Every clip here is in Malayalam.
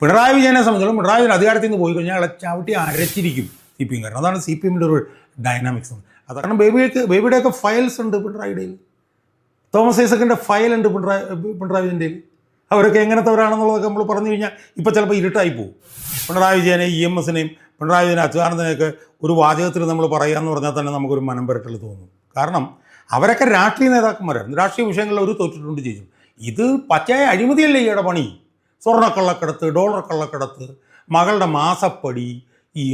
പിണറായി വിജയനെ സംബന്ധിച്ചോളം പിണറായി വിജയൻ അധികാരത്തിൽ നിന്ന് പോയി കഴിഞ്ഞാൽ അയാളെ ചവിട്ടി അരച്ചിരിക്കും സി പി എം കാരണം അതാണ് സി പി എമ്മിന്റെ ഒരു ഡൈനാമിക്സ് അത് കാരണം ബേബിയൊക്കെ ബേബിയുടെയൊക്കെ ഫയൽസ് ഉണ്ട് പിണറായിയുടെ തോമസ് ഐസക്കിന്റെ ഫയൽ ഉണ്ട് പിണറായി പിണറായി വിജയന്റെ. അവരൊക്കെ എങ്ങനത്തെവരാണെന്നുള്ളതൊക്കെ നമ്മൾ പറഞ്ഞു കഴിഞ്ഞാൽ ഇപ്പോൾ ചിലപ്പോൾ ഇരുട്ടായി പോകും. പിണറായി വിജയനെ ഇ എം എസിനെയും പിണറായി വിജയനെ അച്യുതാനന്ദനെയൊക്കെ ഒരു വാചകത്തിൽ നമ്മൾ പറയുക എന്ന് പറഞ്ഞാൽ തന്നെ നമുക്കൊരു മനം പുരട്ടൽ തോന്നും. കാരണം അവരൊക്കെ രാഷ്ട്രീയ നേതാക്കന്മാരായിരുന്നു. രാഷ്ട്രീയ വിഷയങ്ങളിൽ അവർ തോറ്റിട്ടുണ്ട് ചെയ്യും ഇത് പച്ചയായ അഴിമതിയല്ലേ ഈയുടെ പണി? സ്വർണക്കള്ളക്കടത്ത് ഡോളർ കള്ളക്കടത്ത് മകളുടെ മാസപ്പടി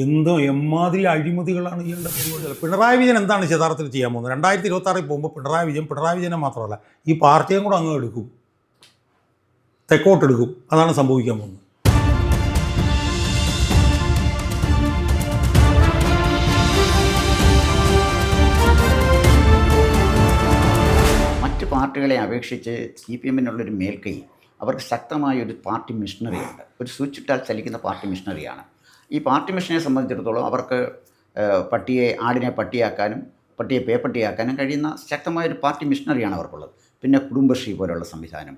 എന്തോ എമ്മാതിരി അഴിമതികളാണ് ഇയാളുടെ പരിപാടികൾ. പിണറായി വിജയൻ എന്താണ് യഥാർത്ഥത്തിൽ ചെയ്യാൻ പോകുന്നത്? രണ്ടായിരത്തി ഇരുപത്തി ആറിൽ പോകുമ്പോൾ പിണറായി വിജയൻ പിണറായി വിജയനെ മാത്രമല്ല ഈ പാർട്ടിയും കൂടെ അങ്ങ് എടുക്കും. തെക്കോട്ടെടുക്കും. അതാണ് സംഭവിക്കാൻ പോകുന്നത്. മറ്റ് പാർട്ടികളെ അപേക്ഷിച്ച് സി പി എമ്മിനുള്ളൊരു മേൽക്കൈ അവർക്ക് ശക്തമായ ഒരു പാർട്ടി മിഷണറി ഉണ്ട്. ഒരു സ്വിച്ച് ഇട്ടാൽ ചലിക്കുന്ന പാർട്ടി മിഷണറിയാണ് ഈ പാർട്ടി മിഷനെ സംബന്ധിച്ചിടത്തോളം അവർക്ക് പട്ടിയെ ആടിനെ പട്ടിയാക്കാനും പട്ടിയെ പേപ്പട്ടിയാക്കാനും കഴിയുന്ന ശക്തമായ ഒരു പാർട്ടി മിഷണറിയാണ് അവർക്കുള്ളത്. പിന്നെ കുടുംബശ്രീ പോലുള്ള സംവിധാനം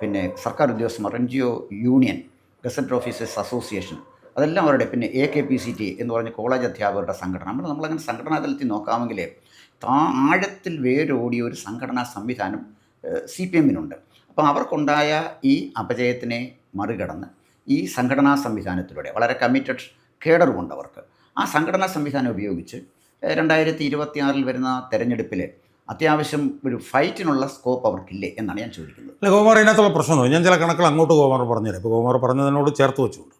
പിന്നെ സർക്കാർ ഉദ്യോഗസ്ഥന്മാർ N G O union gazette officers association അതെല്ലാം അവരുടെ പിന്നെ A K P C T എന്ന് പറഞ്ഞ കോളേജ് അധ്യാപകരുടെ സംഘടന. നമ്മൾ നമ്മളങ്ങനെ സംഘടനാ തലത്തിൽ നോക്കാമെങ്കിൽ താ ആഴത്തിൽ വേരോടിയ ഒരു സംഘടനാ സംവിധാനം സി പി എമ്മിനുണ്ട്. അപ്പോൾ അവർക്കുണ്ടായ ഈ അപജയത്തിനെ മറികടന്ന് ഈ സംഘടനാ സംവിധാനത്തിലൂടെ വളരെ കമ്മിറ്റഡ് കേഡറുമുണ്ട് അവർക്ക്. ആ സംഘടനാ സംവിധാനം ഉപയോഗിച്ച് രണ്ടായിരത്തി ഇരുപത്തി ആറിൽ വരുന്ന തെരഞ്ഞെടുപ്പിൽ അത്യാവശ്യം ഒരു ഫൈറ്റിനുള്ള സ്കോപ്പ് അവർക്കില്ലേ എന്നാണ് ഞാൻ ചോദിക്കുന്നത്. അല്ല ഗോമാർ ഇതിനകത്തുള്ള പ്രശ്നം ഞാൻ ചില കണക്കുകൾ അങ്ങോട്ട് ഗോമാർ പറഞ്ഞുതരാം. ഇപ്പോൾ ഗോമാർ പറഞ്ഞതിനോട് ചേർത്ത് വെച്ചുകൊണ്ട്.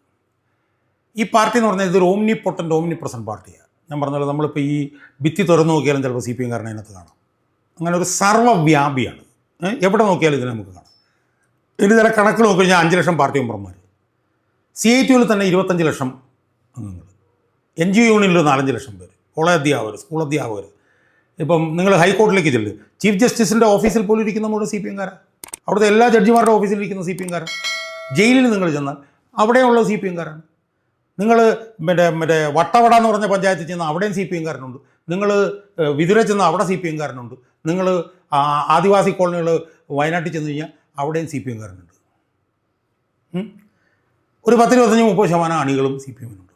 ഈ പാർട്ടി എന്ന് പറഞ്ഞാൽ ഇതൊരു ഓംനി പൊട്ടന്റ് ഓംനി പ്രസന്റ് പാർട്ടിയാണ്. ഞാൻ പറഞ്ഞല്ലോ നമ്മളിപ്പോൾ ഈ ഭിത്തി തുറന്നു നോക്കിയാലും ചിലപ്പോൾ സി പി എം കാരണം അതിനകത്ത് കാണാം. അങ്ങനെ ഒരു സർവവ്യാപിയാണ്? എവിടെ നോക്കിയാലും ഇതിനെ നമുക്ക് കാണാം. ഇതിന്റെ ചില കണക്ക് നോക്കി കഴിഞ്ഞാൽ അഞ്ച് ലക്ഷം പാർട്ടി മെമ്പർമാർ സി ഐ ടിയിൽ തന്നെ ഇരുപത്തഞ്ച് ലക്ഷം അംഗങ്ങൾ എൻ ജി ഒ യൂണിയനിൽ നാലഞ്ച് ലക്ഷം പേര്. കോളേജ് അധ്യാപകർ സ്കൂൾ അധ്യാപകർ ഇപ്പം നിങ്ങൾ ഹൈക്കോർട്ടിലേക്ക് ചെല്ല്. ചീഫ് ജസ്റ്റിസിന്റെ ഓഫീസിൽ പോലും ഇരിക്കുന്ന നമ്മുടെ സി പി എംകാരാണ് അവിടുത്തെ എല്ലാ ജഡ്ജിമാരുടെ ഓഫീസിൽ ഇരിക്കുന്ന സി പി എംകാരാണ് ജയിലിൽ നിങ്ങൾ ചെന്നാൽ അവിടെയുള്ള സി പി എംകാരാണ് നിങ്ങൾ മറ്റേ മറ്റേ വട്ടവട എന്ന് പറഞ്ഞ പഞ്ചായത്തിൽ ചെന്നാൽ അവിടെയും സി പി എംകാരനുണ്ട് നിങ്ങൾ വിതുര ചെന്ന് അവിടെ സി പി എംകാരനുണ്ട്. നിങ്ങൾ ആദിവാസി കോളനികൾ വയനാട്ടിൽ ചെന്ന് കഴിഞ്ഞാൽ അവിടെയും സി പി എംകാരനുണ്ട്. ഒരു പത്തിരുപത്തഞ്ച് മുപ്പത് ശതമാനം അണികളും സി പി എമ്മിനുണ്ട്.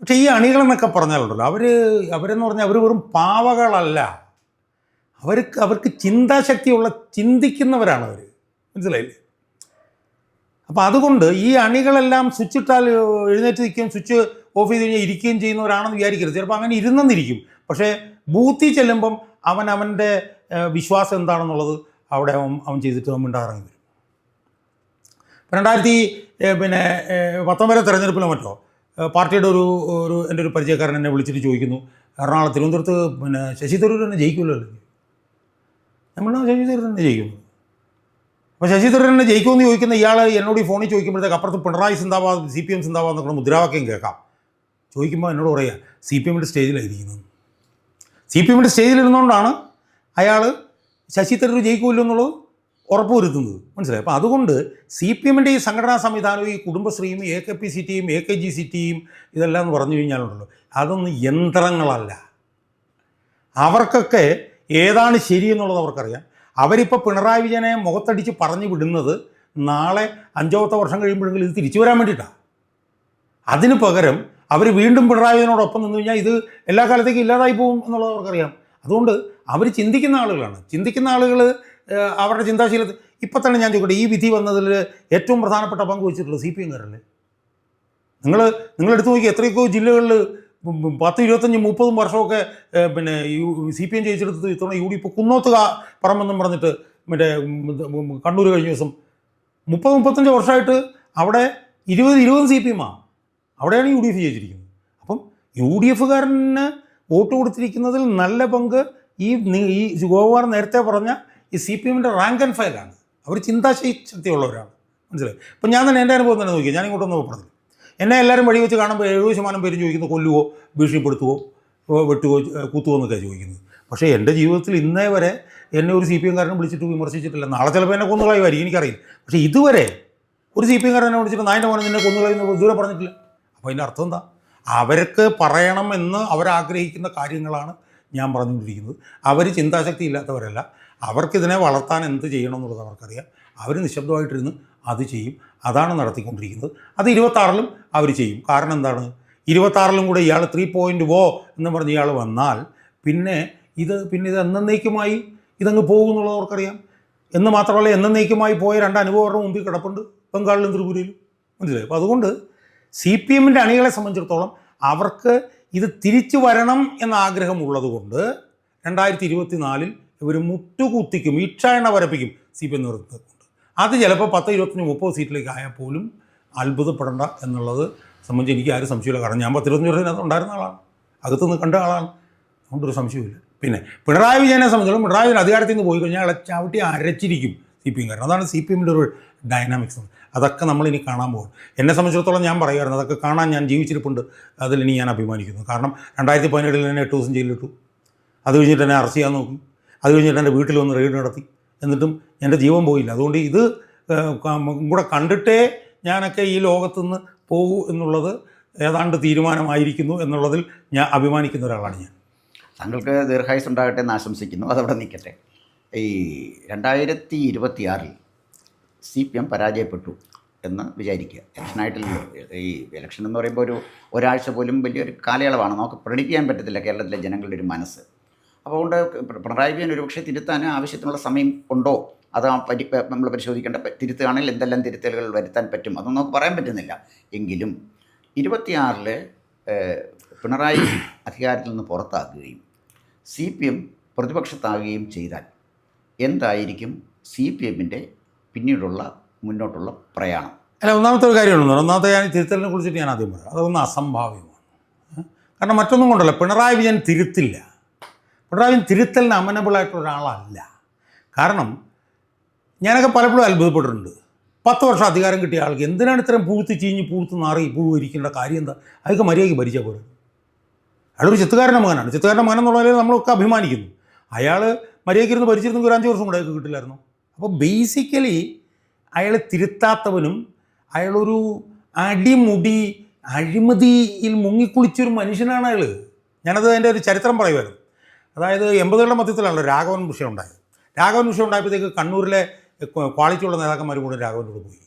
പക്ഷേ ഈ അണികളെന്നൊക്കെ പറഞ്ഞാലുണ്ടല്ലോ അവർ അവരെന്ന് പറഞ്ഞാൽ അവർ വെറും പാവകളല്ല. അവർക്ക് അവർക്ക് ചിന്താശക്തിയുള്ള ചിന്തിക്കുന്നവരാണ് അവർ മനസ്സിലായില്ലേ? അപ്പോൾ അതുകൊണ്ട് ഈ അണികളെല്ലാം സ്വിച്ചിട്ടാൽ എഴുന്നേറ്റ് നിൽക്കുകയും സ്വിച്ച് ഓഫ് ചെയ്ത് കഴിഞ്ഞാൽ ഇരിക്കുകയും ചെയ്യുന്നവരാണെന്ന് വിചാരിക്കരുത്. ചിലപ്പോൾ അങ്ങനെ ഇരുന്നെന്നിരിക്കും. പക്ഷേ ബൂത്തിൽ ചെല്ലുമ്പം അവൻ അവന്റെ വിശ്വാസം എന്താണെന്നുള്ളത് അവിടെ അവൻ അവൻ ചെയ്തിട്ട് അവൻ മിണ്ടാറങ്ങി വരും. രണ്ടായിരത്തി പിന്നെ ഏഹ്, പത്തൊമ്പതിലെ തെരഞ്ഞെടുപ്പിലോ മറ്റോ പാർട്ടിയുടെ ഒരു ഒരു എന്റെ ഒരു പരിചയക്കാരൻ എന്നെ വിളിച്ചിട്ട് ചോദിക്കുന്നു എറണാകുളം തിരുവനന്തപുരത്ത് പിന്നെ ശശി തരൂർ തന്നെ ജയിക്കുമല്ലോ നമ്മൾ ശശി തരൂർ തന്നെ ജയിക്കും. അപ്പോൾ ശശി തരൂർ തന്നെ ജയിക്കുമെന്ന് ചോദിക്കുന്ന ഇയാൾ എന്നോട് ഈ ഫോണിൽ ചോദിക്കുമ്പോഴത്തേക്ക് അപ്പുറത്ത് പിണറായി സിന്താബാദ് സി പി എം സിന്താബാദ് എന്നൊക്കെ മുദ്രാവാക്യം കേൾക്കാം. ചോദിക്കുമ്പോൾ എന്നോട് പറയുക സി പി എമ്മിന്റെ സ്റ്റേജിലായിരിക്കുന്നത് സി പി എമ്മിന്റെ സ്റ്റേജിലിരുന്നുകൊണ്ടാണ് അയാൾ ശശി തരൂർ ജയിക്കുമല്ലോ എന്നുള്ളത് ഉറപ്പുവരുത്തുന്നത്. മനസ്സിലായി? അപ്പോൾ അതുകൊണ്ട് സി പി എമ്മിന്റെ ഈ സംഘടനാ സംവിധാനവും ഈ കുടുംബശ്രീയും എ കെ പി സി ടിയും എ കെ ജി സി ടിയും ഇതെല്ലാം എന്ന് പറഞ്ഞു കഴിഞ്ഞാലുണ്ടല്ലോ അതൊന്നും യന്ത്രങ്ങളല്ല. അവർക്കൊക്കെ ഏതാണ് ശരിയെന്നുള്ളത് അവർക്കറിയാം. അവരിപ്പോൾ പിണറായി വിജയനെ മുഖത്തടിച്ച് പറഞ്ഞു വിടുന്നത് നാളെ അഞ്ചോത്തെ വർഷം കഴിയുമ്പോഴെങ്കിലും ഇത് തിരിച്ചു വരാൻ വേണ്ടിയിട്ടാണ് അതിന് പകരം അവർ വീണ്ടും പിണറായതിനോടൊപ്പം നിന്ന് കഴിഞ്ഞാൽ ഇത് എല്ലാ കാലത്തേക്കും ഇല്ലാതായി പോകും എന്നുള്ളത് അവർക്കറിയാം. അതുകൊണ്ട് അവർ ചിന്തിക്കുന്ന ആളുകളാണ്. ചിന്തിക്കുന്ന ആളുകൾ അവരുടെ ചിന്താശീലത്തിൽ ഇപ്പം തന്നെ ഞാൻ ചോദിക്കട്ടെ ഈ വിധി വന്നതിൽ ഏറ്റവും പ്രധാനപ്പെട്ട പങ്ക് വഹിച്ചിട്ടുള്ളത് സി പി എംകാരല്ലേ നിങ്ങൾ നിങ്ങൾ എടുത്തു നോക്കി എത്രയൊക്കെയോ ജില്ലകളിൽ പത്ത് ഇരുപത്തഞ്ച് മുപ്പതും വർഷമൊക്കെ പിന്നെ സി പി എം ജയിച്ചെടുത്ത് ഇത്തവണ യു ഡി ഇപ്പോൾ കുന്നോത്ത് പറമ്പെന്നും പറഞ്ഞിട്ട് മറ്റേ കണ്ണൂർ കഴിഞ്ഞ ദിവസം മുപ്പത് മുപ്പത്തഞ്ച് വർഷമായിട്ട് അവിടെ ഇരുപത് ഇരുപതും സി പി എമ്മാണ് അവിടെയാണ് യു ഡി എഫ് ജയിച്ചിരിക്കുന്നത്. അപ്പം യു ഡി എഫുകാരന് വോട്ട് കൊടുത്തിരിക്കുന്നതിൽ നല്ല പങ്ക് ഈ ഈ ഗോകുമാർ നേരത്തെ പറഞ്ഞ ഈ സി പി എമ്മിന്റെ റാങ്ക് ആൻഡ് ഫയലാണ്. അവർ ചിന്താശക്തിയുള്ളവരാണ് മനസ്സിലായി? അപ്പം ഞാൻ തന്നെ എന്റെ അനുഭവം തന്നെ നോക്കി ഞാൻ ഇങ്ങോട്ടൊന്നും പറഞ്ഞു എന്നെ എല്ലാവരും വഴി വെച്ച് കാണുമ്പോൾ എഴുപത് ശതമാനം പേരും ചോദിക്കുന്നു കൊല്ലുവോ ഭീഷണിപ്പെടുത്തുവോ വെട്ടുവോ കുത്തുവോ എന്നൊക്കെ ചോദിക്കുന്നത്. പക്ഷേ എന്റെ ജീവിതത്തിൽ ഇന്നേ വരെ എന്നെ ഒരു സി പി എംകാരനും വിളിച്ചിട്ട് വിമർശിച്ചിട്ടില്ല. നാളെ ചിലപ്പോൾ എന്നെ കൊന്നുകളയുമായിരിക്കും. എനിക്കറിയില്ല. പക്ഷേ ഇതുവരെ ഒരു സി പി എംകാരനെ വിളിച്ചിട്ട് നായന്റെ മോനെ നിന്നെ കൊന്നുകളയുന്ന ദൂരെ പറഞ്ഞിട്ടില്ല. അപ്പോൾ അതിന്റെ അർത്ഥം എന്താ? അവർക്ക് പറയണം എന്ന് അവരാഗ്രഹിക്കുന്ന കാര്യങ്ങളാണ് ഞാൻ പറഞ്ഞുകൊണ്ടിരിക്കുന്നത്. അവർ ചിന്താശക്തി ഇല്ലാത്തവരല്ല. അവർക്കിതിനെ വളർത്താൻ എന്ത് ചെയ്യണം എന്നുള്ളത് അവർക്കറിയാം. അവർ നിശബ്ദമായിട്ടിരുന്ന് അത് ചെയ്യും. അതാണ് നടത്തിക്കൊണ്ടിരിക്കുന്നത്. അത് ഇരുപത്താറിലും അവർ ചെയ്യും. കാരണം എന്താണ്? ഇരുപത്താറിലും കൂടെ ഇയാൾ ത്രീ പോയിന്റ് വോ എന്ന് പറഞ്ഞ് ഇയാൾ വന്നാൽ പിന്നെ ഇത് പിന്നെ ഇത് എന്നേക്കുമായി ഇതങ്ങ് പോകും എന്നുള്ളത് അവർക്കറിയാം. എന്ന് മാത്രമല്ല എന്നേക്കുമായി പോയ രണ്ട് അനുഭവം അവരുടെ മുമ്പിൽ കിടപ്പുണ്ട് ബംഗാളിലും ത്രിപുരയിലും മനസ്സിലായി? അപ്പോൾ അതുകൊണ്ട് സി പി എമ്മിന്റെ അണികളെ സംബന്ധിച്ചിടത്തോളം അവർക്ക് ഇത് തിരിച്ചു വരണം എന്ന ആഗ്രഹമുള്ളത് കൊണ്ട് രണ്ടായിരത്തി ഇരുപത്തി നാലിൽ ഇവർ മുട്ടുകുത്തിക്കും ഈക്ഷായണ വരപ്പിക്കും സി പി എം നേതൃത്വത്തിൽ അത് ചിലപ്പോൾ പത്ത് ഇരുപത്തഞ്ച് മുപ്പത് സീറ്റിലേക്ക് ആയാൽ പോലും അത്ഭുതപ്പെടേണ്ട എന്നുള്ളത് സംബന്ധിച്ച് എനിക്ക് ആരും സംശയമില്ല. കാരണം ഞാൻ പത്തിരുപത്തഞ്ച് വർഷത്തിനകത്ത് ഉണ്ടായിരുന്ന ആളാണ്. അകത്ത് നിന്ന് കണ്ട ആളാണ്. അതുകൊണ്ടൊരു സംശയമില്ല പിന്നെ പിണറായി വിജയനെ സംബന്ധിച്ചിടത്തോളം പിണറായി വിജയൻ അധികാരത്തിൽ നിന്ന് പോയി കഴിഞ്ഞാൽ അയാളെ അരച്ചിരിക്കും. സി പി എംകാരൻ അതാണ് സി പി എമ്മിന്റെ ഒരു ഡൈനാമിക്സ് അതൊക്കെ നമ്മളിനി കാണാൻ പോകും. എന്നെ സംബന്ധിച്ചിടത്തോളം ഞാൻ പറയുമായിരുന്നു അതൊക്കെ കാണാൻ ഞാൻ ജീവിച്ചിരിപ്പുണ്ട്. അതിലിനി ഞാൻ അഭിമാനിക്കുന്നു. കാരണം രണ്ടായിരത്തി പതിനേഴിൽ എന്നെ എട്ട് ദിവസം ജയിലിലിട്ടു. അത് കഴിഞ്ഞിട്ട് എന്നെ അറസ്റ്റ് ചെയ്യാൻ നോക്കും. അത് കഴിഞ്ഞിട്ട് എന്റെ വീട്ടിൽ വന്ന് റെയ്ഡ് നടത്തി. എന്നിട്ടും എന്റെ ജീവൻ പോയില്ല. അതുകൊണ്ട് ഇത് കൂടെ കണ്ടിട്ടേ ഞാനൊക്കെ ഈ ലോകത്തു നിന്ന് പോകൂ എന്നുള്ളത് ഏതാണ്ട് തീരുമാനമായിരിക്കുന്നു എന്നുള്ളതിൽ ഞാൻ അഭിമാനിക്കുന്ന ഒരാളാണ് ഞാൻ. താങ്കൾക്ക് ദീർഘായുസ് ഉണ്ടാകട്ടെ എന്ന് ആശംസിക്കുന്നു. അതവിടെ നിൽക്കട്ടെ. ഈ രണ്ടായിരത്തി ഇരുപത്തിയാറിൽ സി പി എം പരാജയപ്പെട്ടു എന്ന് വിചാരിക്കുക. ഇലക്ഷനായിട്ടില്ലല്ലോ ഈ ഇലക്ഷൻ എന്ന് പറയുമ്പോൾ ഒരു ഒരാഴ്ച പോലും വലിയൊരു കാലയളവാണ്. നമുക്ക് ചെയ്യാൻ പറ്റത്തില്ല കേരളത്തിലെ ജനങ്ങളുടെ ഒരു മനസ്സ്. അപ്പോൾ അതുകൊണ്ട് പിണറായി വിജയൻ ഒരുപക്ഷെ തിരുത്താൻ ആവശ്യത്തിനുള്ള സമയം ഉണ്ടോ? അത് പരി നമ്മൾ പരിശോധിക്കേണ്ട തിരുത്തുകയാണെങ്കിൽ എന്തെല്ലാം തിരുത്തലുകൾ വരുത്താൻ പറ്റും? അതൊന്നും നമുക്ക് പറയാൻ പറ്റുന്നില്ല. എങ്കിലും ഇരുപത്തിയാറിൽ പിണറായി അധികാരത്തിൽ നിന്ന് പുറത്താക്കുകയും സി പി എം പ്രതിപക്ഷത്താകുകയും ചെയ്താൽ എന്തായിരിക്കും സി പി എമ്മിന്റെ പിന്നീടുള്ള മുന്നോട്ടുള്ള പ്രയാണം? അല്ല ഒന്നാമത്തെ ഒരു കാര്യമാണ് ഒന്നാമത്തെ ഞാൻ തിരുത്തലിനെ കുറിച്ചിട്ട് ഞാൻ ആദ്യം പറയാം. അതൊന്ന് അസംഭാവ്യമാണ്. കാരണം മറ്റൊന്നും കൊണ്ടല്ല. പിണറായി വിജയൻ തിരുത്തില്ല. പിണറായി വിജയൻ തിരുത്തലിന് അമനബിളായിട്ടുള്ള ഒരാളല്ല. കാരണം ഞാനൊക്കെ പലപ്പോഴും അത്ഭുതപ്പെട്ടിട്ടുണ്ട്. പത്ത് വർഷം അധികാരം കിട്ടിയ ആൾക്ക് എന്തിനാണ് ഇത്രയും പൂത്ത് ചീഞ്ഞ് പൂത്ത് നാറി പൂവ് ഇരിക്കേണ്ട കാര്യം എന്താ? അതൊക്കെ മര്യാദയ്ക്ക് ഭരിച്ചാൽ പോലും അയാളൊരു ചിത്തുകാരന്റെ മകനാണ്. ചിത്തുകാരന്റെ മകൻ എന്നുള്ളതിൽ നമ്മളൊക്കെ അഭിമാനിക്കുന്നു. അയാൾ മര്യാദയ്ക്ക് ഇരുന്ന് ഭരിച്ചിരുന്നെങ്കിൽ ഒരു അഞ്ച് വർഷം കൂടെ കിട്ടില്ലായിരുന്നു? അപ്പോൾ ബേസിക്കലി അയാളെ തിരുത്താത്തവനും അയാളൊരു അടിമുടി അഴിമതിയിൽ മുങ്ങിക്കുളിച്ചൊരു മനുഷ്യനാണ് അയാൾ ഞാനത് എന്റെ ഒരു ചരിത്രം പറയുമായിരുന്നു അതായത് എൺപതുകളുടെ മധ്യത്തിലാണല്ലോ രാഘവൻ വിഷയം ഉണ്ടായത്. രാഘവൻ വിഷയം ഉണ്ടായപ്പോഴത്തേക്ക് കണ്ണൂരിലെ ക്വ- ക്വാളിറ്റിയുള്ള നേതാക്കന്മാർ കൂടെ രാഘവന്റെ കൂടെ പോയി.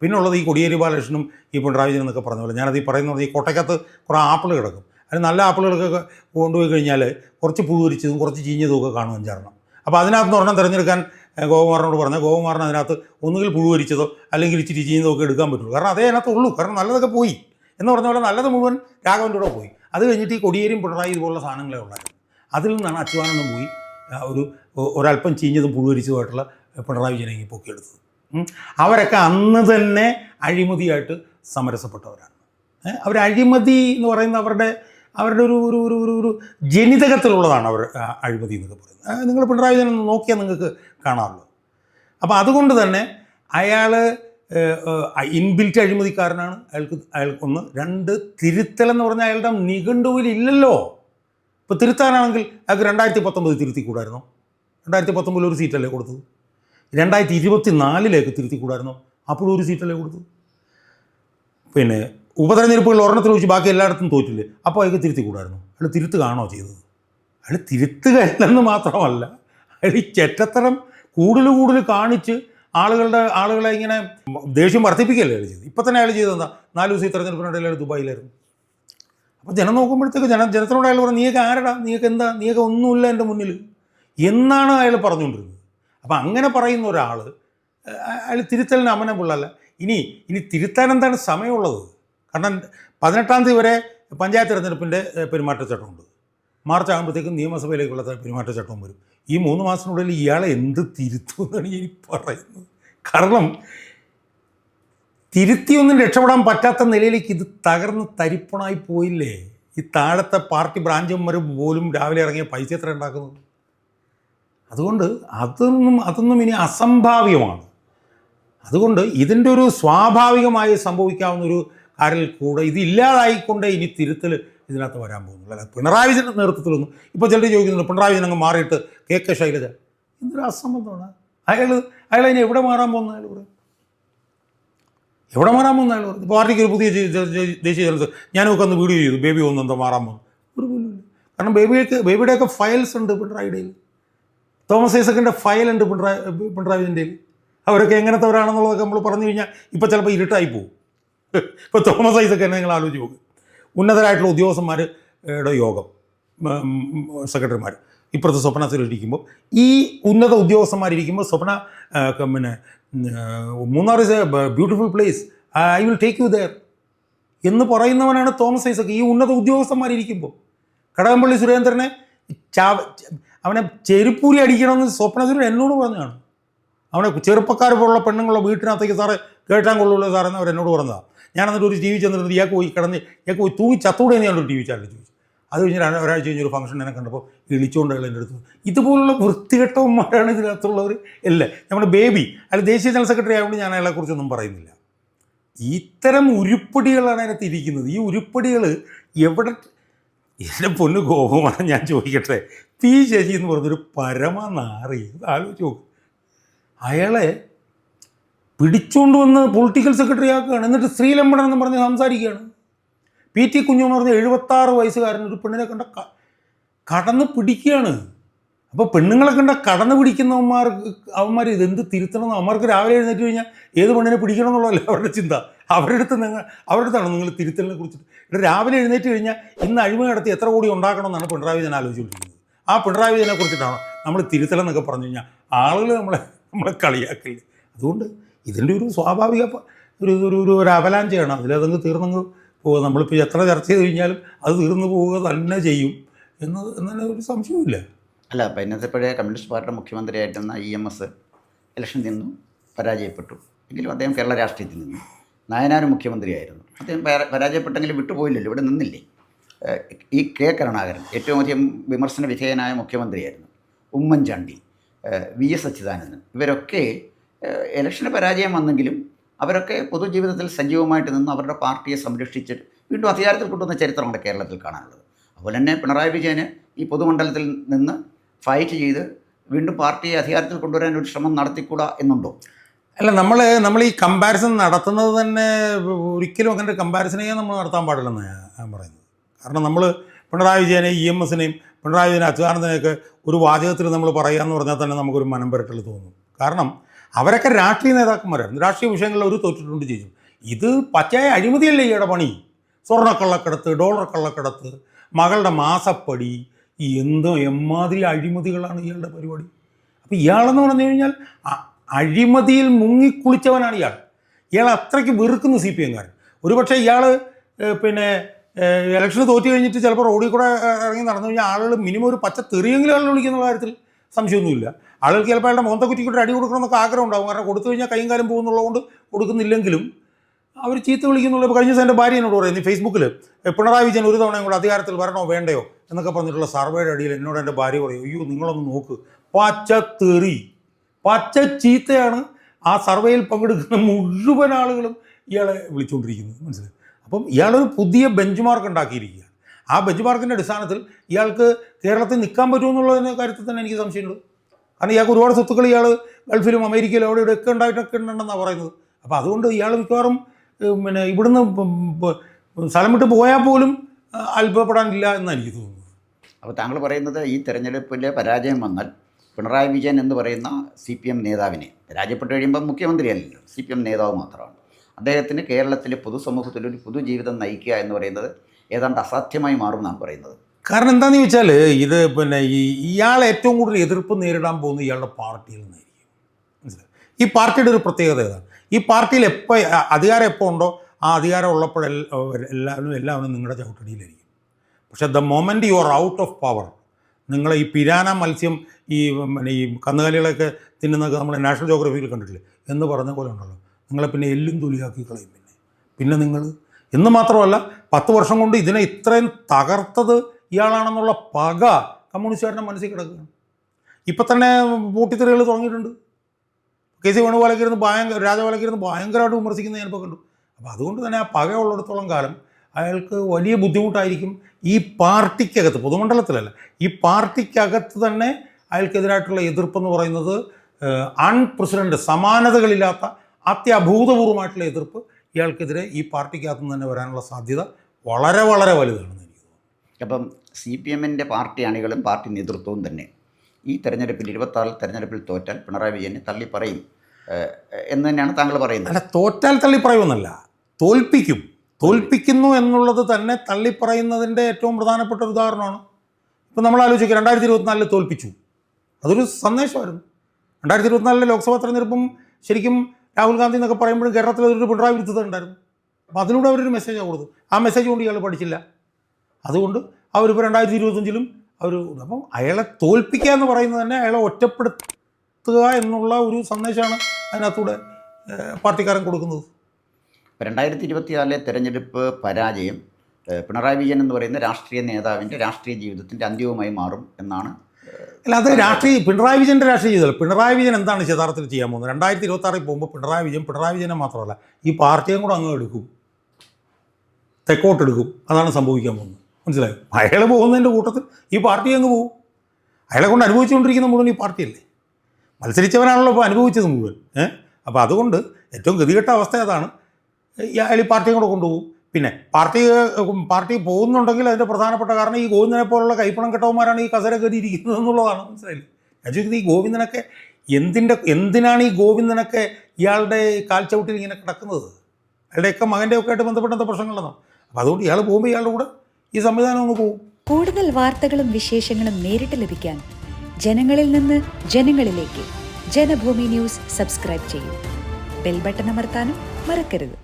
പിന്നെ ഉള്ളത് ഈ കൊടിയേരി ബാലകൃഷ്ണനും ഈ പിണറായി വിജയൻ എന്നൊക്കെ പറഞ്ഞ പോലെ ഞാനത് ഈ പറയുന്നത് ഈ കൊട്ടയ്ക്കകത്ത് കുറേ ആപ്പിൾ കിടക്കും. അതിന് നല്ല ആപ്പിളുകളൊക്കെ കൊണ്ടുപോയി കഴിഞ്ഞാൽ കുറച്ച് പൂവരിച്ചതും കുറച്ച് ചീഞ്ഞതും ഒക്കെ കാണും അഞ്ചാറെണ്ണം. അപ്പോൾ അതിനകത്ത് ഒരെണ്ണം തിരഞ്ഞെടുക്കാൻ ഗോകുമാറിനോട് പറഞ്ഞാൽ ഗോകുമാറിന് അതിനകത്ത് ഒന്നുകിൽ പുഴുവരിച്ചതോ അല്ലെങ്കിൽ ഇച്ചിരി ചീഞ്ഞതോ ഒക്കെ എടുക്കാൻ പറ്റുള്ളൂ. കാരണം അതേ അതിനകത്ത് ഉള്ളൂ. കാരണം നല്ലതൊക്കെ പോയി. എന്ന് പറഞ്ഞ പോലെ നല്ലത് മുഴുവൻ രാഘവന്റെ കൂടെ പോയി. അത് കഴിഞ്ഞിട്ട് ഈ കൊടിയേരിയും പിണറായി ഇതുപോലുള്ള സാധനങ്ങളെ ഉണ്ടായിരുന്നു അതിൽ നിന്നാണ് അച്യുതാനന്ദം പോയി ഒരു ഒരല്പം ചീഞ്ഞതും പുഴുവരിച്ചതുമായിട്ടുള്ള പിണറായി വിജയനെ ഈ പൊക്കിയെടുത്തത്. അവരൊക്കെ അന്ന് തന്നെ അഴിമതിയായിട്ട് സമരസപ്പെട്ടവരാണ്. അവർ അഴിമതി എന്ന് പറയുന്ന അവരുടെ അവരുടെ ഒരു ഒരു ഒരു ഒരു ഒരു ജനിതകത്തിലുള്ളതാണ് അവർ അഴിമതി എന്നൊക്കെ പറയുന്നത്. നിങ്ങൾ പിണറായി വിജയൻ നോക്കിയാൽ നിങ്ങൾക്ക് കാണാമല്ലോ. അപ്പോൾ അതുകൊണ്ട് തന്നെ അയാൾ ഇൻബിൽറ്റ് അഴിമതിക്കാരനാണ്. അയാൾക്ക് ഒന്ന് രണ്ട് തിരുത്തലെന്ന് പറഞ്ഞാൽ അയാളുടെ നിഘണ്ടുവിൽ ഇല്ലല്ലോ. ഇപ്പോൾ തിരുത്താനാണെങ്കിൽ അയാൾക്ക് രണ്ടായിരത്തി പത്തൊമ്പത് തിരുത്തി കൂടായിരുന്നു രണ്ടായിരത്തി പത്തൊമ്പതിൽ ഒരു സീറ്റല്ലേ കൊടുത്തത്. രണ്ടായിരത്തി ഇരുപത്തി നാലിലേക്ക് തിരുത്തി കൂടായിരുന്നു അപ്പോഴും ഒരു സീറ്റല്ലേ കൊടുത്തത്. പിന്നെ ഉപതെരഞ്ഞെടുപ്പുകളിൽ ഒരെണ്ണത്തിൽ വെച്ച് ബാക്കി എല്ലായിടത്തും തോറ്റില്ലേ? അപ്പോൾ അയാൾക്ക് തിരുത്തി കൂടായിരുന്നു അയാൾ തിരുത്തുകയാണോ ചെയ്തത്? അയാൾ തിരുത്തുകയല്ലെന്ന് മാത്രമല്ല അയാൾ ഈ ചെറ്റത്തരം കൂടുതൽ കൂടുതൽ കാണിച്ച് ആളുകളുടെ ആളുകളെ ഇങ്ങനെ ദേഷ്യം വർദ്ധിപ്പിക്കുകയല്ലേ അയാൾ ചെയ്തത്? ഇപ്പം തന്നെ അയാൾ ചെയ്തത് എന്താ? നാല് ദിവസം ഈ തെരഞ്ഞെടുപ്പിനിടയിൽ അയാൾ ദുബായിലായിരുന്നു. അപ്പോൾ ജനം നോക്കുമ്പോഴത്തേക്ക് ജന ജനത്തിനോട് അയാൾ പറഞ്ഞു നീയൊക്കെ ആരടാ? നീയൊക്കെ എന്താ? നീയൊക്കെ ഒന്നുമില്ല എന്റെ മുന്നിൽ. എന്നാണ് അയാൾ പറഞ്ഞുകൊണ്ടിരുന്നത്. അപ്പോൾ അങ്ങനെ പറയുന്ന ഒരാൾ അയാൾ തിരുത്തലിന് അമനമുള്ളല്ല ഇനി ഇനി തിരുത്താൻ എന്താണ് സമയമുള്ളത്? കാരണം പതിനെട്ടാം തീയതി വരെ പഞ്ചായത്ത് തിരഞ്ഞെടുപ്പിന്റെ പെരുമാറ്റച്ചട്ടമുണ്ട്. മാർച്ച് ആകുമ്പോഴത്തേക്കും നിയമസഭയിലേക്കുള്ള പെരുമാറ്റച്ചട്ടവും വരും. ഈ മൂന്ന് മാസത്തിനുള്ളിൽ ഇയാളെ എന്ത് തിരുത്തുമെന്നാണ് ഞാൻ പറയുന്നത്. കാരണം തിരുത്തിയൊന്നും രക്ഷപ്പെടാൻ പറ്റാത്ത നിലയിലേക്ക് ഇത് തകർന്ന് തരിപ്പണായി പോയില്ലേ? ഈ താഴത്തെ പാർട്ടി ബ്രാഞ്ചന്മാർ പോലും രാവിലെ ഇറങ്ങിയ പൈസ എത്ര ഉണ്ടാക്കുന്നത്? അതുകൊണ്ട് അതൊന്നും അതൊന്നും ഇനി അസംഭാവ്യമാണ്. അതുകൊണ്ട് ഇതിന്റെ ഒരു സ്വാഭാവികമായി സംഭവിക്കാവുന്ന കാര്യം കൂടെ ഇത് ഇല്ലാതായിക്കൊണ്ടേ ഇനി തിരുത്തൽ ഇതിനകത്ത് വരാൻ പോകുന്നുള്ളൂ. അല്ല പിണറായി വിജയന്റെ നേതൃത്വത്തിലൊന്നും ഇപ്പോൾ ചിലർ ചോദിക്കുന്നുണ്ട് പിണറായി വിജയൻ അങ്ങ് മാറിയിട്ട് കെ കെ ശൈലജ എന്തൊരു അസംബന്ധമാണ്. അയാൾ അയാൾ അതിനെ എവിടെ മാറാൻ പോകുന്ന അയാൾ പറയും എവിടെ മാറാൻ പോകുന്ന അയാൾ പറയും പാർട്ടിക്ക് ഒരു പുതിയ ദേശീയ ജനറൽ ഞാനൊക്കെ ഒന്ന് വീഡിയോ ചെയ്തു ബേബി ഒന്ന് എന്താ മാറാൻ പോകുന്നു. ഒരു പോലുമില്ല കാരണം ബേബിയൊക്കെ ബേബിയുടെയൊക്കെ ഫയൽസ് ഉണ്ട് പിണറായിയുടെയിൽ തോമസ് ഐസക്കിന്റെ ഫയൽ ഉണ്ട് പിണറായി പിണറായി വിജയന്റെ അവരൊക്കെ എങ്ങനത്തെ എങ്ങനത്തെവരാണെന്നുള്ളതൊക്കെ നമ്മൾ പറഞ്ഞു കഴിഞ്ഞാൽ ഇപ്പോൾ ചിലപ്പോൾ ഇരുട്ടായി പോകും. ഇപ്പോൾ തോമസ് ഐസക്ക് തന്നെ നിങ്ങൾ ആലോചിച്ച് പോകും ഉന്നതരായിട്ടുള്ള ഉദ്യോഗസ്ഥന്മാരുടെ യോഗം സെക്രട്ടറിമാർ ഇപ്പുറത്ത് സ്വപ്ന ഇരിക്കുമ്പോൾ ഈ ഉന്നത ഉദ്യോഗസ്ഥന്മാരിരിക്കുമ്പോൾ സ്വപ്ന പിന്നെ Munnar is a beautiful place. I will take you there എന്ന് പറയുന്നവനാണ് തോമസ് ഐസക്ക് ഈ ഉന്നത ഉദ്യോഗസ്ഥന്മാരിയ്ക്കുമ്പോൾ കടകംപള്ളി സുരേന്ദ്രനെ ചാവ അവനെ ചെരുപ്പൂരി അടിക്കണമെന്ന് സ്വപ്ന സുരേന്ദ്രൻ എന്നോട് പറഞ്ഞതാണ്. അവനെ ചെറുപ്പക്കാർ പോലുള്ള പെണ്ണുങ്ങളുടെ വീട്ടിനകത്തേക്ക് സാറ് കേട്ടാൻ കൊള്ളുള്ളൂ സാറെന്ന് അവരെന്നോട് പറഞ്ഞതാണ്. ഞാൻ എന്നിട്ട് ഒരു ടി വി ചെന്നിട്ട് ഇയാൾക്ക് പോയി കിടന്ന് ഇയാൾക്ക് പോയി തൂങ്ങി ചത്തൂടെ ഞാൻ ഒരു ടി വി ചാനൽ ചോദിച്ചു. അത് കഴിഞ്ഞ് ഒരാഴ്ച കഴിഞ്ഞ് ഒരു ഫംഗ്ഷൻ എന്നെ കണ്ടപ്പോൾ വിളിച്ചുകൊണ്ട് എന്റെ അടുത്ത് ഇതുപോലുള്ള വൃത്തികെട്ടവന്മാരാണ് ഇതിനകത്തുള്ളവർ അല്ല നമ്മുടെ ബേബി അയാൾ ദേശീയ ജനറൽ സെക്രട്ടറി ആയതുകൊണ്ട് ഞാൻ അയാളെക്കുറിച്ചൊന്നും പറയുന്നില്ല. ഇത്തരം ഉരുപ്പടികളാണ് അതിനകത്ത് ഇരിക്കുന്നത്. ഈ ഉരുപ്പടികൾ എവിടെ എന്റെ പൊന്ന് കോപമാണ് ഞാൻ ചോദിക്കട്ടെ? പി ശശി എന്ന് പറഞ്ഞൊരു പരമനാറി. നാറി അയാളെ പിടിച്ചുകൊണ്ട് വന്ന് പൊളിറ്റിക്കൽ സെക്രട്ടറി ആക്കുകയാണ്. എന്നിട്ട് ശ്രീലമ്പടൻ എന്ന് പറഞ്ഞ് സംസാരിക്കുകയാണ്. പി ടി കുഞ്ഞു എന്ന് പറഞ്ഞ എഴുപത്താറ് വയസ്സുകാരൻ ഒരു പെണ്ണിനെ കണ്ട കടന്ന് പിടിക്കുകയാണ്. അപ്പോൾ പെണ്ണുങ്ങളെ കണ്ട കടന്ന് പിടിക്കുന്നവന്മാർക്ക് അവന്മാർ ഇതെന്ത് തിരുത്തണം എന്ന് അവർക്ക് രാവിലെ എഴുന്നേറ്റ് കഴിഞ്ഞാൽ ഏത് പെണ്ണിനെ പിടിക്കണം എന്നുള്ളതല്ല അവരുടെ ചിന്ത. അവരുടെ അടുത്ത് നിങ്ങൾ അവരുടെ അടുത്താണ് നിങ്ങൾ തിരുത്തലിനെ കുറിച്ചിട്ട്. ഇവിടെ രാവിലെ എഴുന്നേറ്റ് കഴിഞ്ഞാൽ ഇന്ന് അഴിമ നടത്തി എത്ര കോടി ഉണ്ടാക്കണം എന്നാണ് പിണറായി വിജയൻ ആലോചിച്ചുകൊണ്ടിരിക്കുന്നത്. ആ പിണറായി വിജയനെ കുറിച്ചിട്ടാണ് നമ്മൾ തിരുത്തലെന്നൊക്കെ പറഞ്ഞു കഴിഞ്ഞാൽ ആളുകൾ നമ്മളെ നമ്മളെ കളിയാക്കില്ല അതുകൊണ്ട് ഇതിന്റെ ഒരു സ്വാഭാവിക ഒരു ഒരു ഒരു ഒരു അവലാഞ്ചയാണ്. അതിലതങ്ങ് തീർന്നങ്ങ് പോകുക നമ്മളിപ്പോൾ എത്ര ചർച്ച ചെയ്ത് കഴിഞ്ഞാലും അത് തീർന്നു പോവുക തന്നെ ചെയ്യും എന്ന് എന്നതിന് ഒരു സംശയമില്ല അല്ല അപ്പം ഇന്നത്തെ പഴയ കമ്മ്യൂണിസ്റ്റ് പാർട്ടിയുടെ മുഖ്യമന്ത്രിയായിരുന്ന ഇ എം എസ് ഇലക്ഷൻ നിന്നു പരാജയപ്പെട്ടു. എങ്കിലും അദ്ദേഹം കേരള രാഷ്ട്രീയത്തിൽ നിന്നു. നായനാർ മുഖ്യമന്ത്രിയായിരുന്നു. അദ്ദേഹം പരാ- പരാജയപ്പെട്ടെങ്കിലും വിട്ടുപോയില്ലല്ലോ. ഇവിടെ നിന്നില്ലേ? ഈ കെ കരുണാകരൻ ഏറ്റവും അധികം വിമർശന വിധേയനായ മുഖ്യമന്ത്രിയായിരുന്നു. Oommen Chandy V S Achuthanandan. ഇവരൊക്കെ ഇലക്ഷന് പരാജയം വന്നെങ്കിലും അവരൊക്കെ പൊതുജീവിതത്തിൽ സജീവമായിട്ട് നിന്ന് അവരുടെ പാർട്ടിയെ സംരക്ഷിച്ച് വീണ്ടും അധികാരത്തിൽ കൊണ്ടുവന്ന ചരിത്രമാണ് കേരളത്തിൽ കാണാനുള്ളത്. അതുപോലെ തന്നെ പിണറായി വിജയന് ഈ പൊതുമണ്ഡലത്തിൽ നിന്ന് ഫൈറ്റ് ചെയ്ത് വീണ്ടും പാർട്ടിയെ അധികാരത്തിൽ കൊണ്ടുവരാൻ ഒരു ശ്രമം നടത്തിക്കൂടാ എന്നുണ്ടോ? അല്ല നമ്മൾ നമ്മൾ ഈ കമ്പാരിസൺ നടത്തുന്നത് തന്നെ ഒരിക്കലും അങ്ങനെ ഒരു കമ്പാരിസനെ നമ്മൾ നടത്താൻ പാടില്ലെന്ന് ഞാൻ പറയുന്നത്. കാരണം നമ്മൾ പിണറായി വിജയനെ ഇ എം എസിനെയും പിണറായി വിജയനെ അച്യുതാനന്ദനെയൊക്കെ ഒരു വാചകത്തിൽ നമ്മൾ പറയുക എന്ന് പറഞ്ഞാൽ തന്നെ നമുക്കൊരു മനം പുരട്ടൽ തോന്നും. കാരണം അവരൊക്കെ രാഷ്ട്രീയ നേതാക്കന്മാരായിരുന്നു രാഷ്ട്രീയ വിഷയങ്ങളിൽ ഒരു തോറ്റിട്ടുണ്ട് ചെയ്തു ഇത് പച്ചയായ അഴിമതിയല്ലേ ഈയുടെ പണി? സ്വർണക്കള്ളക്കടത്ത് ഡോളർ കള്ളക്കടത്ത് മകളുടെ മാസപ്പടി എന്തോ എമ്മാതിരി അഴിമതികളാണ് ഇയാളുടെ പരിപാടി. അപ്പോൾ ഇയാളെന്ന് പറഞ്ഞു കഴിഞ്ഞാൽ അഴിമതിയിൽ മുങ്ങിക്കുളിച്ചവനാണ് ഇയാൾ. ഇയാൾ അത്രയ്ക്ക് വെറുക്കുന്നു സി പി എംകാരൻ ഒരുപക്ഷെ ഇയാൾ പിന്നെ ഇലക്ഷന് തോറ്റു കഴിഞ്ഞിട്ട് ചിലപ്പോൾ റോഡിൽ കൂടെ ഇറങ്ങി നടന്നു കഴിഞ്ഞാൽ ആളുകൾ മിനിമം ഒരു പച്ച തെറിയെങ്കിലും ആളുകൾ വിളിക്കുന്ന കാര്യത്തിൽ. സംശയമൊന്നുമില്ല. ആളുകൾക്ക് ചിലപ്പോൾ അയാളുടെ മോന്ത കുറ്റിക്കൂട്ടി അടി കൊടുക്കണമെന്നൊക്കെ ആഗ്രഹം ഉണ്ടാകും കാരണം കൊടുത്തു കഴിഞ്ഞാൽ കൈയും കാലം പോകുന്നുള്ളതുകൊണ്ട് കൊടുക്കുന്നില്ലെങ്കിലും അവർ ചീത്ത വിളിക്കുന്നുള്ളൂ. കഴിഞ്ഞ ദിവസം എന്റെ ഭാര്യ എന്നോട് പറയുന്നത് ഫേസ്ബുക്കിൽ പിണറായി വിജയൻ ഒരു തവണയും കൂടെ അധികാരത്തിൽ വരണോ വേണ്ടയോ? എന്നൊക്കെ പറഞ്ഞിട്ടുള്ള സർവേയുടെ അടിയിൽ എന്നോട് എന്റെ ഭാര്യ പറയും അയ്യോ നിങ്ങളൊന്ന് നോക്ക്. പച്ച തെറി. പച്ച ചീത്തയാണ് ആ സർവേയിൽ പങ്കെടുക്കുന്ന മുഴുവൻ ആളുകളും ഇയാളെ വിളിച്ചുകൊണ്ടിരിക്കുന്നത് മനസ്സിലായി? അപ്പം ഇയാളൊരു പുതിയ ബെഞ്ച് മാർക്ക് ഉണ്ടാക്കിയിരിക്കുകയാണ്. ആ ബെഞ്ച് മാർക്കിന്റെ അടിസ്ഥാനത്തിൽ ഇയാൾക്ക് കേരളത്തിൽ നിൽക്കാൻ പറ്റുമെന്നുള്ളതിന്റെ കാര്യത്തിൽ തന്നെ എനിക്ക് സംശയമുണ്ട്. കാരണം ഇയാൾക്ക് ഒരുപാട് സ്വത്തുക്കൾ ഇയാൾ ഗൾഫിലും അമേരിക്കയിലും അവിടെ ഇവിടെയൊക്കെ ഉണ്ടായിട്ടൊക്കെ ഉണ്ടെന്നാണ് പറയുന്നത്. അപ്പോൾ അതുകൊണ്ട് ഇയാൾ മിക്കവാറും പിന്നെ ഇവിടുന്ന് സ്ഥലം വിട്ട് പോയാൽ പോലും അത്ഭുതപ്പെടാനില്ല എന്നാണ് എനിക്ക് തോന്നുന്നത്. അപ്പോൾ താങ്കൾ പറയുന്നത് ഈ തെരഞ്ഞെടുപ്പിലെ പരാജയം വന്നാൽ പിണറായി വിജയൻ എന്ന് പറയുന്ന സി പി എം നേതാവിനെ പരാജയപ്പെട്ട് കഴിയുമ്പോൾ മുഖ്യമന്ത്രിയല്ലല്ലോ സി പി എം നേതാവ് മാത്രമാണ്. അദ്ദേഹത്തിന് കേരളത്തിലെ പൊതുസമൂഹത്തിലൊരു പുതുജീവിതം നയിക്കുക എന്ന് പറയുന്നത് ഏതാണ്ട് അസാധ്യമായി മാറുമെന്നാണ് പറയുന്നത്. കാരണം എന്താണെന്ന് വെച്ചാൽ ഇത് പിന്നെ ഈ ഇയാൾ ഏറ്റവും കൂടുതൽ എതിർപ്പ് നേരിടാൻ പോകുന്ന ഇയാളുടെ പാർട്ടിയിൽ നിന്നായിരിക്കും. മനസ്സിലായി? ഈ പാർട്ടിയുടെ ഒരു പ്രത്യേകത ഏതാണ്? ഈ പാർട്ടിയിൽ എപ്പോൾ അധികാരം എപ്പോൾ ഉണ്ടോ ആ അധികാരം ഉള്ളപ്പോഴെല്ലാം എല്ലാവരും എല്ലാവരും നിങ്ങളുടെ ചവിട്ടടിയിലായിരിക്കും. പക്ഷേ the moment you are out of power നിങ്ങൾ ഈ പിരാന മത്സ്യം ഈ പിന്നെ ഈ കന്നുകാലികളൊക്കെ തിന്നുന്നതൊക്കെ നമ്മൾ നാഷണൽ ജോഗ്രഫിയിൽ കണ്ടിട്ടില്ലേ? എന്ന് പറഞ്ഞ പോലെ ഉണ്ടല്ലോ. നിങ്ങളെ പിന്നെ എല്ലും തൊലിയാക്കി കളയും പിന്നെ. പിന്നെ നിങ്ങൾ? എന്ന് മാത്രമല്ല പത്ത് വർഷം കൊണ്ട് ഇതിനെ ഇത്രയും തകർത്തത് ഇയാളാണെന്നുള്ള പക കമ്മ്യൂണിസ്റ്റുകാരുടെ മനസ്സിൽ കിടക്കുകയാണ്. ഇപ്പം തന്നെ പൂട്ടിത്തെറികൾ തുടങ്ങിയിട്ടുണ്ട്. കെ സി വേണുപോലൊക്കെ ഭയങ്കര രാജപാലക്കിരുന്ന് ഭയങ്കരമായിട്ട് വിമർശിക്കുന്നത് ഞാനിപ്പോൾ കണ്ടു. അപ്പോൾ അതുകൊണ്ട് തന്നെ ആ പക ഉള്ളിടത്തോളം കാലം അയാൾക്ക് വലിയ ബുദ്ധിമുട്ടായിരിക്കും ഈ പാർട്ടിക്കകത്ത് പൊതുമണ്ഡലത്തിലല്ല ഈ പാർട്ടിക്കകത്ത് തന്നെ അയാൾക്കെതിരായിട്ടുള്ള എതിർപ്പെന്ന് പറയുന്നത് അൺപ്രസിഡന്റ് സമാനതകളില്ലാത്ത അത്യഭൂതപൂർവമായിട്ടുള്ള എതിർപ്പ് ഇയാൾക്കെതിരെ ഈ പാർട്ടിക്കകത്തു തന്നെ വരാനുള്ള സാധ്യത വളരെ വളരെ വലുതാണെന്ന് എനിക്ക് തോന്നുന്നു. അപ്പം സി പി എമ്മിന്റെ പാർട്ടി അണികളും പാർട്ടി നേതൃത്വവും തന്നെ ഈ തെരഞ്ഞെടുപ്പിൽ ഇരുപത്താറിൽ തെരഞ്ഞെടുപ്പിൽ തോറ്റാൽ പിണറായി വിജയനെ തള്ളി പറയും എന്ന് തന്നെയാണ് താങ്കൾ പറയുന്നത്. അല്ല തോറ്റാൽ തള്ളി പറയുമെന്നല്ല തോൽപ്പിക്കും. തോൽപ്പിക്കുന്നു എന്നുള്ളത് തന്നെ തള്ളിപ്പറയുന്നതിന്റെ ഏറ്റവും പ്രധാനപ്പെട്ട ഒരു ഉദാഹരണമാണ്. ഇപ്പം നമ്മൾ ആലോചിക്കുക രണ്ടായിരത്തി ഇരുപത്തിനാലിൽ തോൽപ്പിച്ചു. അതൊരു സന്ദേശമായിരുന്നു. രണ്ടായിരത്തി ഇരുപത്തിനാലിലെ ലോക്സഭാ തെരഞ്ഞെടുപ്പും ശരിക്കും രാഹുൽ ഗാന്ധി എന്നൊക്കെ പറയുമ്പോഴും കേരളത്തിൽ അതൊരു പിണറായി വിരുദ്ധത ഉണ്ടായിരുന്നു അപ്പോൾ അതിലൂടെ അവരൊരു മെസ്സേജാണ് കൊടുത്തു. ആ മെസ്സേജ് കൊണ്ട് ഇയാൾ പഠിച്ചില്ല. അതുകൊണ്ട് അവരിപ്പോൾ രണ്ടായിരത്തി ഇരുപത്തഞ്ചിലും അവർ അപ്പം അയാളെ തോൽപ്പിക്കുക എന്ന് പറയുന്നത് തന്നെ അയാളെ ഒറ്റപ്പെടുത്തുക എന്നുള്ള ഒരു സന്ദേശമാണ് അതിനകത്തൂടെ പാർട്ടിക്കാരൻ കൊടുക്കുന്നത്. രണ്ടായിരത്തി ഇരുപത്തിനാലിലെ തെരഞ്ഞെടുപ്പ് പരാജയം പിണറായി വിജയൻ എന്ന് പറയുന്ന രാഷ്ട്രീയ നേതാവിന്റെ രാഷ്ട്രീയ ജീവിതത്തിന്റെ അന്ത്യവുമായി മാറും എന്നാണ് അല്ല അത് രാഷ്ട്രീയ പിണറായി വിജയന്റെ രാഷ്ട്രീയ ചെയ്തല്ലോ പിണറായി വിജയൻ എന്താണ് യഥാർത്ഥത്തിൽ ചെയ്യാൻ പോകുന്നത്? രണ്ടായിരത്തി ഇരുപത്തി ആറിൽ പോകുമ്പോൾ പിണറായി വിജയൻ പിണറായി വിജയനെ മാത്രമല്ല ഈ പാർട്ടിയും കൂടെ അങ്ങ് എടുക്കും. തെക്കോട്ടെടുക്കും അതാണ് സംഭവിക്കാൻ പോകുന്നത്. മനസ്സിലായോ? അയാൾ പോകുന്നതിന്റെ കൂട്ടത്തിൽ ഈ പാർട്ടി അങ്ങ് പോകും. അയാളെ കൊണ്ട് അനുഭവിച്ചുകൊണ്ടിരിക്കുന്ന മുഴുവൻ ഈ പാർട്ടിയല്ലേ? മത്സരിച്ചവനാണല്ലോ ഇപ്പോൾ അനുഭവിച്ചത് മുഴുവൻ. ഏഹ് അപ്പോൾ അതുകൊണ്ട് ഏറ്റവും ഗതികെട്ട അവസ്ഥ അതാണ് അയാൾ ഈ പാർട്ടിയും കൂടെ കൊണ്ടുപോകും. പിന്നെ പാർട്ടി പാർട്ടി പോകുന്നുണ്ടെങ്കിൽ അതിന്റെ പ്രധാനപ്പെട്ട കാരണം ഈ ഗോവിന്ദനെ പോലുള്ള കൈപ്പണം കെട്ടവന്മാരാണ് ഈ കസര കയറിയിരിക്കുന്നത് എന്നുള്ളതാണ്. മനസ്സിലായില്ലേ? ഞാൻ ചോദിക്കുന്നത് ഈ ഗോവിന്ദനൊക്കെ എന്തിന്റെ എന്തിനാണ് ഈ ഗോവിന്ദനൊക്കെ ഇയാളുടെ കാൽച്ചവിട്ടിൽ ഇങ്ങനെ കിടക്കുന്നത്? അയാളുടെയൊക്കെ മകന്റെ ഒക്കെ ആയിട്ട് ബന്ധപ്പെട്ട പ്രശ്നങ്ങളെന്നാണ് അപ്പോൾ അതുകൊണ്ട് ഇയാൾ പോകുമ്പോൾ ഇയാളുടെ കൂടെ ഈ സംവിധാനം അങ്ങ് പോകും. കൂടുതൽ വാർത്തകളും വിശേഷങ്ങളും നേരിട്ട് ലഭിക്കാൻ ജനങ്ങളിൽ നിന്ന് ജനങ്ങളിലേക്ക് ജനഭൂമി ന്യൂസ് സബ്സ്ക്രൈബ് ചെയ്യൂ. ബെൽബട്ടൺ അമർത്താനും മറക്കരുത്.